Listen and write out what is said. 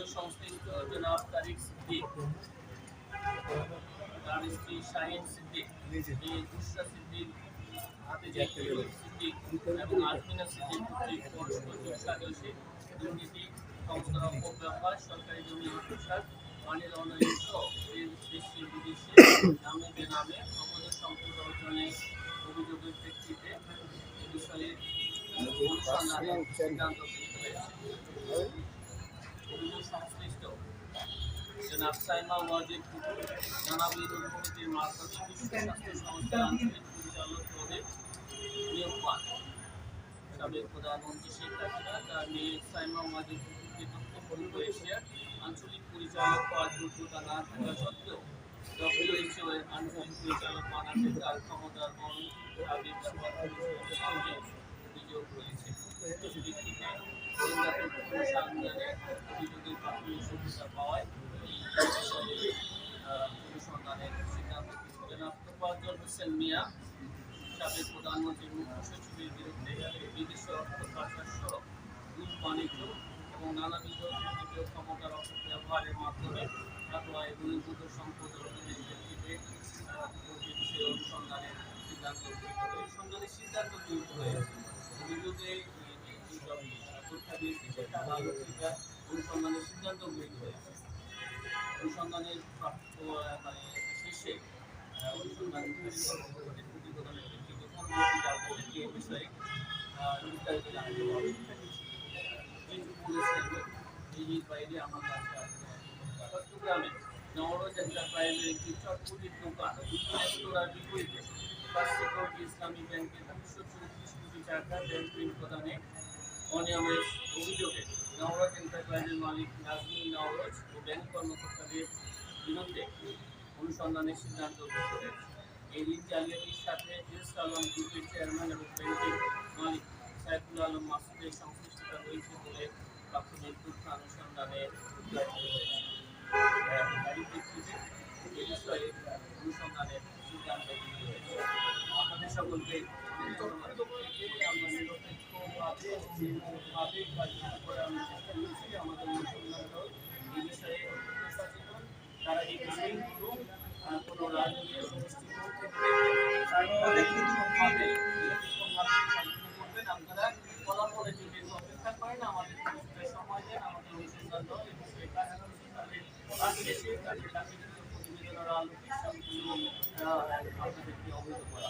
অভিযোগ সংশ্লিষ্ট জনাব তারিক সিদ্দিক, তার স্ত্রী শাহিন সিদ্দিক সিদ্দিক সিদ্দিক এবং সিদ্দিক দুর্নীতি সংস্থার অপব্যবহার, সরকারি জমি দেশে বিদেশে নামে বেনামে সম্পদ অভিযোগের প্রেক্ষিতে এ বিষয়ে অনুসন্ধানে সিদ্ধান্ত হয়েছে। সংশ্লিষ্ট জনাব সাইমা ওয়াজিদ সংস্থার আঞ্চলিক পরিচালক পদে নিয়োগ পান প্রধানমন্ত্রী শেখ হাসিনা তার পূর্ব এশিয়ার আঞ্চলিক পরিচালক হওয়ার যোগ্যতা না থাকা সত্ত্বেও ডব্লিউএইচও এর আঞ্চলিক পরিচালক বানাতে তার ক্ষমতার দাবি ব্যবহার করেছে সঙ্গে অভিযোগ রয়েছে ভিত্তিতে সিঙ্গাপুর অভিযোগের প্রাথমিক সত্যতা পাওয়ায় অনুসন্ধানের সিদ্ধান্ত হোসেন মিয়া সাবেক প্রধানমন্ত্রীর মুখ্য সচিবের বিরুদ্ধে বিদেশ পাচার দুধ বাণিজ্য এবং নানাবিধ তৃতীয় ক্ষমতার অপব্যবহারের মাধ্যমে বহির্ভূত সম্পদ অর্জনের সিদ্ধান্ত অনুসন্ধানের সিদ্ধান্ত গৃহীত হয়েছে যেসব তথ্য দিয়েছে সেটা আলোচিত অনুসন্ধানের সিদ্ধান্ত গৃহীত হয়েছে অনুসন্ধানের মানে শেষে ইসলামী ব্যাংকের দুশো চৌত্রিশ কোটি টাকা ব্যাংক প্রদানে অনিয়মের অভিযোগে নওরোজ এন্টারপ্রাইজের মালিক নাজমিন নওরোজ ও ব্যাংক কর্মকর্তাদের বিরুদ্ধে অনুসন্ধানের সিদ্ধান্ত হয়েছে এই ঋণ জালিয়াতির সাথে এস আলম গ্রুপের চেয়ারম্যান এবং ব্যাংকের মালিক সাইফুল আলম মাসুদের সংশ্লিষ্টতা রয়েছে বলে প্রাথমিক তথ্য অনুসন্ধানে অনুসন্ধানের সিদ্ধান্ত আপনাদের সকলকে নিরপেক্ষভাবে ভাবে কাজ চেষ্টা করছি আমাদের অনুসন্ধানটাও এই বিষয়ে সচেতন তারা এই বিষয়গুলো আহ, কোনো রাজনীতি সমষ্টি নিরপেক্ষভাবে নিরপেক্ষভাবে করবেন আপনারা ফলাফলের জন্য অপেক্ষা করেন আমাদের কিছুটা সময় দেন আমাদের অনুসন্ধানটাও এই বিষয়ে কাজ করছি তাহলে কাজ শেষে তাদের কাছে প্রতিবেদনের আলোকে আপনাদেরকে অবহিত করা